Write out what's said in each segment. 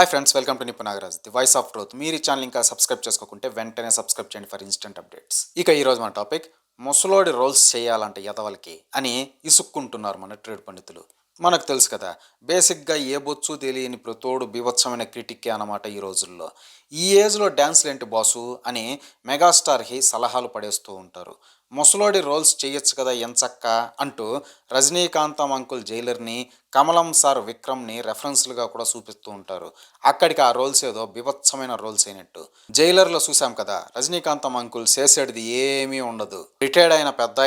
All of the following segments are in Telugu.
Hi friends welcome to Nipunagaraj the voice of truth మీరు ఈ ఛానల్ ఇంకా సబ్స్క్రైబ్ చేసుకోకుంటే వెంటనే సబ్స్క్రైబ్ చేయండి ఫర్ ఇన్స్టెంట్ అప్డేట్స్ ఇక ఈరోజు మన టాపిక్ ముసలోడి రోల్స్ చేయాలంటే ఎదవలకి అని ఇసుక్కుంటున్నారు మన ట్రేడ్ పండితులు. మనకు తెలుసు కదా బేసిక్గా ఏ బొచ్చు తెలియని ప్రతోడు బీభత్సమైన క్రిటిక్కే అన్నమాట ఈ రోజుల్లో. ఈ ఏజ్లో డ్యాన్స్లు ఏంటి బాసు అని మెగాస్టార్కి సలహాలు పడేస్తూ ఉంటారు. ముసలోడి రోల్స్ చేయొచ్చు కదా ఎంచక్క అంటూ రజనీకాంతం అంకుల్ జైలర్ని కమలం సార్ విక్రమ్ని రెఫరెన్స్లుగా కూడా చూపిస్తూ ఉంటారు. అక్కడికి ఆ రోల్స్ ఏదో బిభత్సమైన రోల్స్ అయినట్టు. జైలర్లో చూసాం కదా రజనీకాంతం అంకుల్ చేసేటిది ఏమీ ఉండదు. రిటైర్డ్ అయిన పెద్ద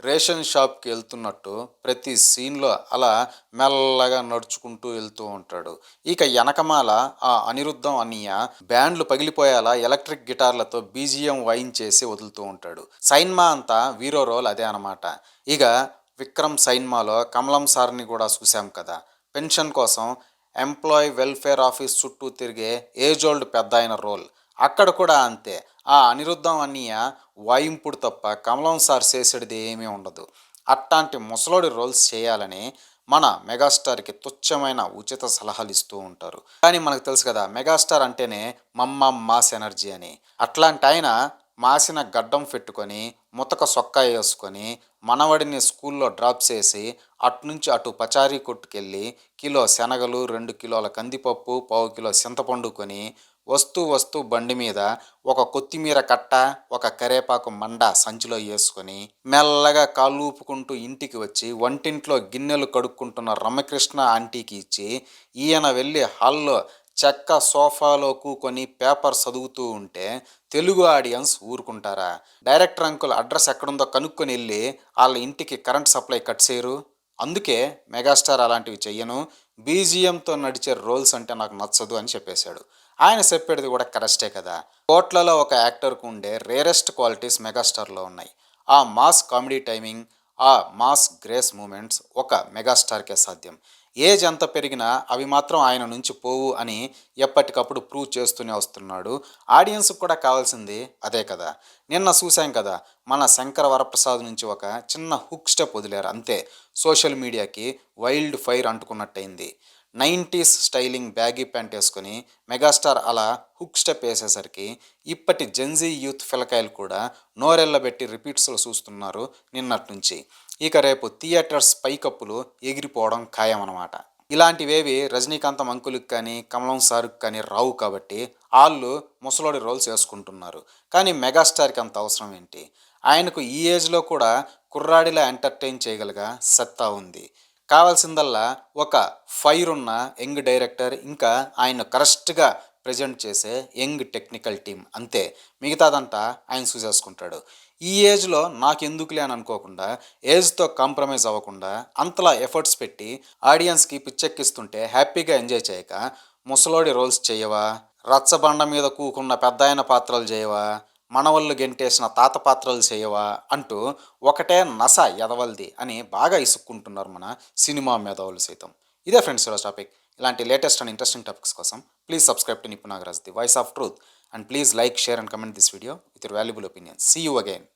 రేషన్ షాప్కి వెళ్తున్నట్టు ప్రతి సీన్లో అలా మెల్లగా నడుచుకుంటూ వెళ్తూ ఉంటాడు. ఇక వెనకమాల ఆ అనిరుద్ధం అన్నయ్య బ్యాండ్లు పగిలిపోయేలా ఎలక్ట్రిక్ గిటార్లతో బీజియం వాయించేసి వదులుతూ ఉంటాడు. సైన్మా అంతా వీరో రోల్ అదే అనమాట ఇక విక్రమ్ సైన్మాలో కమలం సార్ని కూడా చూసాం కదా. పెన్షన్ కోసం ఎంప్లాయీ వెల్ఫేర్ ఆఫీస్ చుట్టూ తిరిగే ఏజ్ ఓల్డ్ పెద్ద అయిన రోల్. అక్కడ కూడా అంతే. ఆ అనిరుద్ధం అన్నయ్య వాయింపుడు తప్ప కమలం సార్ చేసేది ఏమీ ఉండదు. అట్లాంటి ముసలోడి రోల్స్ చేయాలని మన మెగాస్టార్కి తుచ్చమైన ఉచిత సలహాలు ఇస్తూ ఉంటారు. కానీ మనకు తెలుసు కదా మెగాస్టార్ అంటేనే మమ్మ మాస్ ఎనర్జీ అని. అట్లాంటి ఆయన మాసిన గడ్డం పెట్టుకొని ముతక సొక్కా వేసుకొని మనవడిని స్కూల్లో డ్రాప్ చేసి అట్నుంచి అటు పచారీ కొట్టుకెళ్ళి కిలో శనగలు రెండు కిలోల కందిపప్పు పావు కిలో చింతపండు కొని వస్తూ వస్తూ బండి మీద ఒక కొత్తిమీర కట్ట ఒక కరేపాకు మండ సంచిలో వేసుకొని మెల్లగా కాళ్ళు ఊపుకుంటూ ఇంటికి వచ్చి వంటింట్లో గిన్నెలు కడుక్కుంటున్న రమకృష్ణ ఆంటీకి ఇచ్చి ఈయన వెళ్ళి హాల్లో చెక్క సోఫాలో కూకొని పేపర్ చదువుతూ ఉంటే తెలుగు ఆడియన్స్ ఊరుకుంటారా? డైరెక్టర్ అంకుల్ అడ్రస్ ఎక్కడుందో కనుక్కొని వెళ్ళి వాళ్ళ ఇంటికి కరెంట్ సప్లై కట్ చేయరు. అందుకే మెగాస్టార్ అలాంటివి చెయ్యను. బీజిఎంతో నడిచే రోల్స్ అంటే నాకు నచ్చదు అని చెప్పేశాడు. ఆయన చెప్పేది కూడా కరెస్టే కదా. కోట్లలో ఒక యాక్టర్కు ఉండే రేరెస్ట్ క్వాలిటీస్ మెగాస్టార్లో ఉన్నాయి. ఆ మాస్ కామెడీ టైమింగ్ ఆ మాస్ గ్రేస్ మూమెంట్స్ ఒక మెగాస్టార్కే సాధ్యం. ఏజ్ ఎంత పెరిగినా అవి మాత్రం ఆయన నుంచి పోవు అని ఎప్పటికప్పుడు ప్రూవ్ చేస్తూనే వస్తున్నాడు. ఆడియన్స్కి కూడా కావాల్సింది అదే కదా. నిన్న చూసాం కదా మన శంకర వరప్రసాద్ నుంచి ఒక చిన్న హుక్ స్టెప్ వదిలేరు. అంతే సోషల్ మీడియాకి వైల్డ్ ఫైర్ అంటుకున్నట్టయింది. నైంటీస్ స్టైలింగ్ బ్యాగీ ప్యాంట్ వేసుకొని మెగాస్టార్ అలా హుక్ స్టెప్ వేసేసరికి ఇప్పటి జెన్జీ యూత్ ఫిలకాయలు కూడా నోరెళ్ళబెట్టి రిపీట్స్లో చూస్తున్నారు నిన్నటి నుంచి ఇక రేపు థియేటర్స్ పైకప్పులు ఎగిరిపోవడం ఖాయం అనమాట ఇలాంటివేవి రజనీకాంతం అంకులకు కానీ కమలం సారుకు కానీ రావు కాబట్టి వాళ్ళు ముసలోడి రోల్స్ వేసుకుంటున్నారు. కానీ మెగాస్టార్కి అంత అవసరం ఏంటి? ఆయనకు ఈ ఏజ్లో కూడా కుర్రాడిలా ఎంటర్టైన్ చేయగలగా సత్తా ఉంది. కావాల్సిందల్లా ఒక ఫైర్ ఉన్న యంగ్ డైరెక్టర్ ఇంకా ఆయన కరెక్ట్గా ప్రజెంట్ చేసే యంగ్ టెక్నికల్ టీం అంతే. మిగతాదంతా ఆయన చూసేసుకుంటాడు. ఈ ఏజ్లో నాకెందుకులే అని అనుకోకుండా ఏజ్తో కాంప్రమైజ్ అవ్వకుండా అంతలా ఎఫర్ట్స్ పెట్టి ఆడియన్స్కి పిచ్చెక్కిస్తుంటే హ్యాపీగా ఎంజాయ్ చేయక ముసలోడి రోల్స్ చేయవా రచ్చబండ మీద కూకున్న పెద్ద పాత్రలు చేయవా మనవళ్ళు గెంటేసిన తాత పాత్రలు చేయవా అంటూ ఒకటే నస ఎదవల్ది అని బాగా ఇసుక్కుంటున్నారు మన సినిమా మేధావులు సైతం. ఇదే ఫ్రెండ్స్ ఈరోజు టాపిక్. ఇలాంటి లేటెస్ట్ అండ్ ఇంట్రెస్టింగ్ టాపిక్స్ కోసం please subscribe to Nipunagaraj the voice of truth and please like share and comment this video with your valuable opinion. See you again